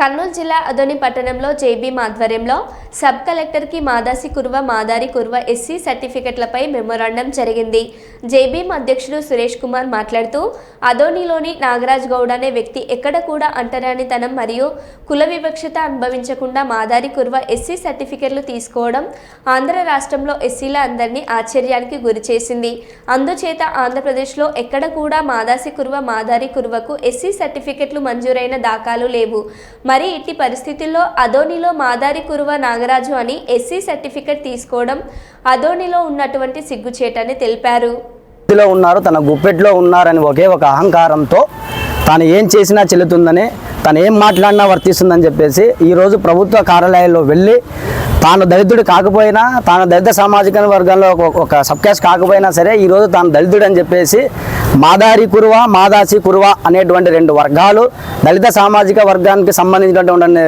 కర్నూలు జిల్లా అదోని పట్టణంలో జేబీ ఆధ్వర్యంలో సబ్ కలెక్టర్కి మాదాసి కుర్వ మాదారి కుర్వ ఎస్సీ సర్టిఫికెట్లపై మెమోరాండం జరిగింది. జేబీఎం అధ్యక్షుడు సురేష్ కుమార్ మాట్లాడుతూ అదోనిలోని నాగరాజ్ గౌడ్ అనే వ్యక్తి ఎక్కడ కూడా అంటరానితనం మరియు కుల వివక్షత అనుభవించకుండా మాదారి కుర్వ ఎస్సీ సర్టిఫికెట్లు తీసుకోవడం ఆంధ్ర రాష్ట్రంలో ఎస్సీల అందరినీ ఆశ్చర్యానికి గురిచేసింది అందుచేత ఆంధ్రప్రదేశ్లో ఎక్కడ కూడా మాదాసి కుర్వ మాదారి కుర్వకు ఎస్సీ సర్టిఫికెట్లు మంజూరైన దాఖలు లేవు. మరి ఇట్టి పరిస్థితుల్లో అదోనిలో మాదారి కురువ నాగరాజు అని ఎస్సీ సర్టిఫికెట్ తీసుకోవడం అదోనిలో ఉన్నటువంటి సిగ్గుచేటని తెలిపారు. ఉన్నారు తన గుప్పెట్లో ఉన్నారని ఒకే ఒక అహంకారంతో తాను ఏం చేసినా చెల్లుతుందని తను ఏం మాట్లాడినా వర్తిస్తుందని చెప్పేసి ఈరోజు ప్రభుత్వ కార్యాలయాల్లో వెళ్ళి తాను దళితుడు కాకపోయినా తాను దళిత సామాజిక వర్గంలో ఒక- ఒక కాకపోయినా సరే ఈరోజు తాను దళితుడు అని చెప్పేసి మాదారి కురువ మాదాసి కురువ అనేటువంటి రెండు వర్గాలు దళిత సామాజిక వర్గానికి సంబంధించినటువంటి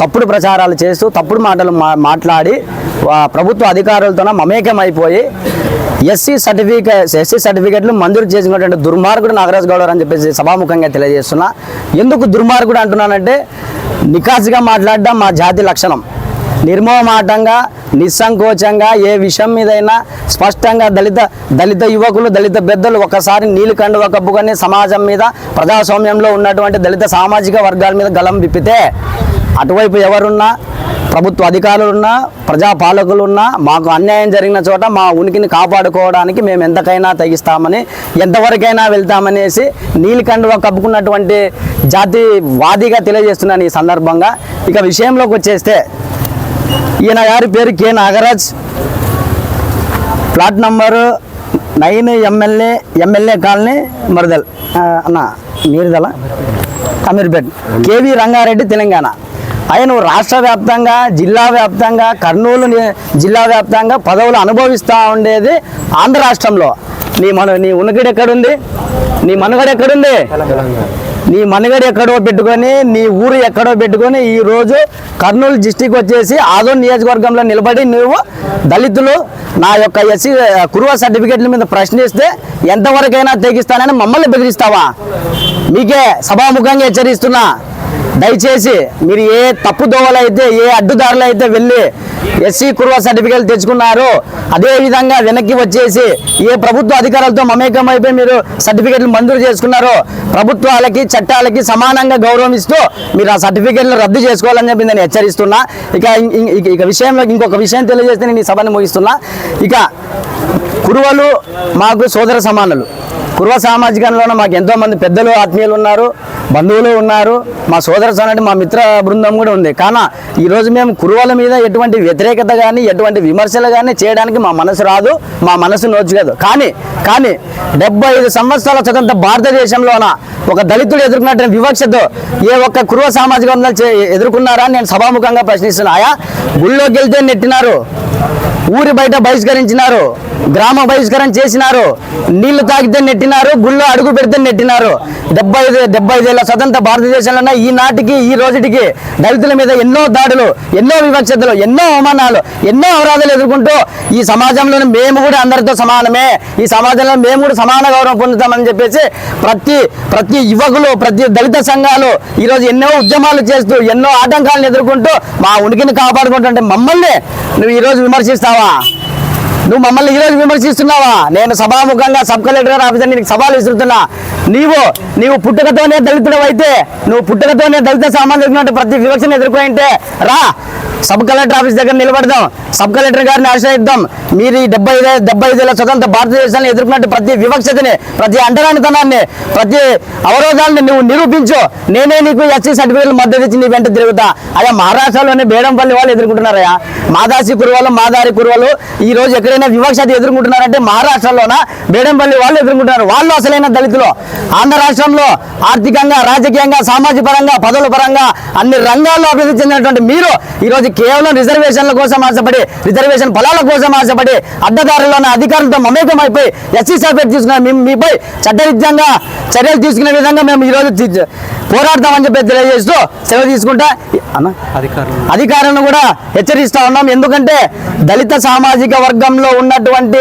తప్పుడు ప్రచారాలు చేస్తూ తప్పుడు మాటలు మా మాట్లాడి ప్రభుత్వ అధికారులతోన మమేకం అయిపోయి ఎస్సీ సర్టిఫికేట్ ఎస్సీ సర్టిఫికేట్లు మంజూరు చేసినటువంటి దుర్మార్గుడు నాగరాజు గౌడ్ అని చెప్పేసి సభాముఖంగా తెలియజేస్తున్నా. ఎందుకు దుర్మార్గుడు అంటున్నానంటే నికాసిగా మాట్లాడడం మా జాతి లక్షణం. నిర్మోమాటంగా నిస్సంకోచంగా ఏ విషయం మీదైనా స్పష్టంగా దళిత దళిత యువకులు దళిత పెద్దలు ఒకసారి నీళ్ళు కండువ కప్పుకొని సమాజం మీద ప్రజాస్వామ్యంలో ఉన్నటువంటి దళిత సామాజిక వర్గాల మీద గలం విప్పితే అటువైపు ఎవరున్నా ప్రభుత్వ అధికారులున్నా ప్రజాపాలకులున్నా మాకు అన్యాయం జరిగిన చోట మా ఉనికిని కాపాడుకోవడానికి మేము ఎంతకైనా తెగిస్తామని ఎంతవరకైనా వెళ్తామనేసి నీలికండువ కప్పుకున్నటువంటి జాతి వాదిగా తెలియజేస్తున్నాను ఈ సందర్భంగా. ఇక విషయంలోకి వచ్చేస్తే ఈయన గారి పేరు K Nagaraj. Plot number nine MLA MLA colony మరదల్ అన్న మీరుదల? అమీర్పేట్. కేవి రంగారెడ్డి తెలంగాణ. ఆయన రాష్ట్ర వ్యాప్తంగా జిల్లా వ్యాప్తంగా కర్నూలు ని- జిల్లా వ్యాప్తంగా పదవులు అనుభవిస్తూ ఉండేది ఆంధ్ర రాష్ట్రంలో. నీ మన నీ ఉనికిడి ఎక్కడుంది? నీ మనుగడ ఎక్కడుంది? నీ మనుగడ ఎక్కడో పెట్టుకొని నీ ఊరు ఎక్కడో పెట్టుకొని ఈరోజు కర్నూలు డిస్టిక్ వచ్చేసి ఆదోన్ నియోజకవర్గంలో నిలబడి నువ్వు దళితులు నా యొక్క ఎస్సీ కురువ సర్టిఫికెట్ల మీద ప్రశ్నిస్తే ఎంతవరకైనా తెగిస్తానని మమ్మల్ని బెదిరిస్తావా? మీకే సభాముఖంగా హెచ్చరిస్తున్నా. దయచేసి మీరు ఏ తప్పు దోవలు అయితే ఏ అడ్డుదారులు అయితే వెళ్ళి ఎస్సీ కుర్వ సర్టిఫికేట్ తెచ్చుకున్నారో అదేవిధంగా వెనక్కి వచ్చేసి ఏ ప్రభుత్వ అధికారులతో మమేకం అయిపోయి మీరు సర్టిఫికేట్లు మంజూరు చేసుకున్నారో ప్రభుత్వాలకి చట్టాలకి సమానంగా గౌరవం ఇస్తూ మీరు ఆ సర్టిఫికేట్లు రద్దు చేసుకోవాలని చెప్పి నేను హెచ్చరిస్తున్నా. ఇక ఇక- ఇక విషయంలో ఇంకొక విషయం తెలియజేస్తే నేను ఈ సభని ముగిస్తున్నా. ఇక కురువలు మాకు సోదర సమానులు. కుర్వ సామాజికంలోనే మాకు ఎంతోమంది పెద్దలు ఆత్మీయులు ఉన్నారు బంధువులు ఉన్నారు. మా సోదర సోనటి మా మిత్ర బృందం కూడా ఉంది. కానీ ఈరోజు మేము కురువల మీద ఎటువంటి వ్యతిరేకత కానీ ఎటువంటి విమర్శలు కానీ చేయడానికి మా మనసు రాదు మా మనసు నోచుకోదు. కానీ కానీ డెబ్బై ఐదు సంవత్సరాల స్వతంత్ర భారతదేశంలోన ఒక దళితుడు ఎదుర్కొన్నట్టు వివక్షతో ఏ ఒక్క కురువ సామాజిక చే- ఎదుర్కొన్నారా అని నేను సభాముఖంగా ప్రశ్నిస్తున్నా ఆయా గుళ్ళోకి వెళ్తే నెట్టినారు. ఊరి బయట బహిష్కరించినారు. గ్రామ బహిష్కరణ చేసినారు. నీళ్ళు తాగితే నెట్టినారు గుళ్ళో అడుగు పెడితే నెట్టినారు. డెబ్బై ఐదు డెబ్బై ఐదేళ్ళ స్వతంత్ర భారతదేశంలో ఈ నాటికి ఈ రోజుటికి దళితుల మీద ఎన్నో దాడులు ఎన్నో వివక్షతలు ఎన్నో అవమానాలు ఎన్నో అవరాధాలు ఎదుర్కొంటూ ఈ సమాజంలోని మేము కూడా అందరితో సమానమే. ఈ సమాజంలో మేము కూడా సమాన గౌరవం పొందుతామని చెప్పేసి ప్రతి ప్రతి యువకులు ప్రతి దళిత సంఘాలు ఈరోజు ఎన్నో ఉద్యమాలు చేస్తూ ఎన్నో ఆటంకాలను ఎదుర్కొంటూ మా ఉనికిని కాపాడుకుంటుంటే మమ్మల్ని నువ్వు ఈరోజు విమర్శిస్తావా? నువ్వు మమ్మల్ని ఈరోజు విమర్శిస్తున్నావా? నేను సభాముఖంగా సబ్ కలెక్టర్ గారు ఆఫీసర్ నీకు సవాలు ఇస్తున్నా నీవు నీవు పుట్టుకతోనే దళితుడు అయితే నువ్వు పుట్టుకతోనే దళిత సంబంధించినటువంటి ప్రతి వివక్షను ఎదుర్కొంటే రా సబ్ కలెక్టర్ ఆఫీస్ దగ్గర నిలబడదాం. సబ్ కలెక్టర్ గారిని ఆశ్రయిద్దాం. మీరు ఈ డెబ్బై ఐదు డెబ్బై ఐదేళ్ళ స్వతంత్ర భారతదేశాన్ని ఎదుర్కొన్నట్టు ప్రతి వివక్షతని ప్రతి అంటరానితనాన్ని ప్రతి అవరోధాలను నువ్వు నిరూపించు. నేనే నీకు ఎస్సీ సర్టిఫికేట్ మద్దతు ఇచ్చి నీ వెంట తిరుగుతా. అదే మహారాష్ట్రలోనే బేడంపల్లి వాళ్ళు ఎదుర్కొంటున్నారయ్యా. మాదాసి కురువాలు మాదారి కురువాలు ఈ రోజు ఎక్కడైనా వివక్షత ఎదుర్కొంటున్నారంటే మహారాష్ట్రలోన? బేడంపల్లి వాళ్ళు ఎదుర్కొంటున్నారు. వాళ్ళు అసలైన దళితులు. ఆంధ్ర రాష్ట్రంలో ఆర్థికంగా రాజకీయంగా సామాజిక పరంగా పదవుల పరంగా అన్ని రంగాల్లో అభివృద్ధి చెందినటువంటి మీరు ఈరోజు కేవలం రిజర్వేషన్ల కోసం ఆశపడి రిజర్వేషన్ ఫలాల కోసం ఆశపడి అడ్డదారుల్లోని అధికారులతో మమేకం అయిపోయి ఎస్సీ సర్టిఫికేట్ తీసుకున్న మీ- మీపై చట్టరీత్యంగా చర్యలు తీసుకునే విధంగా మేము ఈ రోజు తి- పోరాడతామని చెప్పి తెలియజేస్తూ సెలవు తీసుకుంటా. అన్న అధికారులు. అధికారులను కూడా హెచ్చరిస్తా ఉన్నాం. ఎందుకంటే దళిత సామాజిక వర్గంలో ఉన్నటువంటి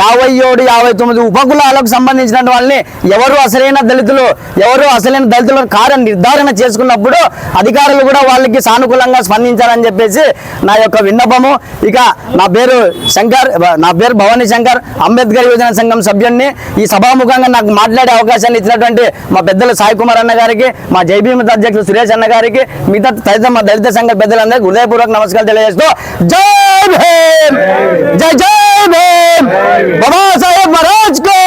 యాభై ఏడు యాభై తొమ్మిది ఉపకులాలకు సంబంధించిన వాళ్ళని ఎవరు అసలైన దళితులు ఎవరు అసలైన దళితులు కార్య నిర్ధారణ చేసుకున్నప్పుడు అధికారులు కూడా వాళ్ళకి సానుకూలంగా స్పందించాలని చెప్పేసి నా యొక్క విన్నపము. ఇక నా పేరు శంకర్. శంకర్ నా పేరు భవానీ శంకర్ అంబేద్కర్ యువజన సంఘం సభ్యుడిని ఈ సభాముఖంగా నాకు మాట్లాడే అవకాశాన్ని ఇచ్చినటువంటి మా పెద్దలు సాయి కుమార్ అన్న గారికి మా జైభీమత అధ్యక్షులు సురేష్ అన్న గారికి మిగతా తదితర మా దళిత సంఘ పెద్దలందరికీ హృదయపూర్వక నమస్కారం తెలియజేస్తూ జై భీమ్! జై జై భీమ్! బాబా సాహెబ్ కో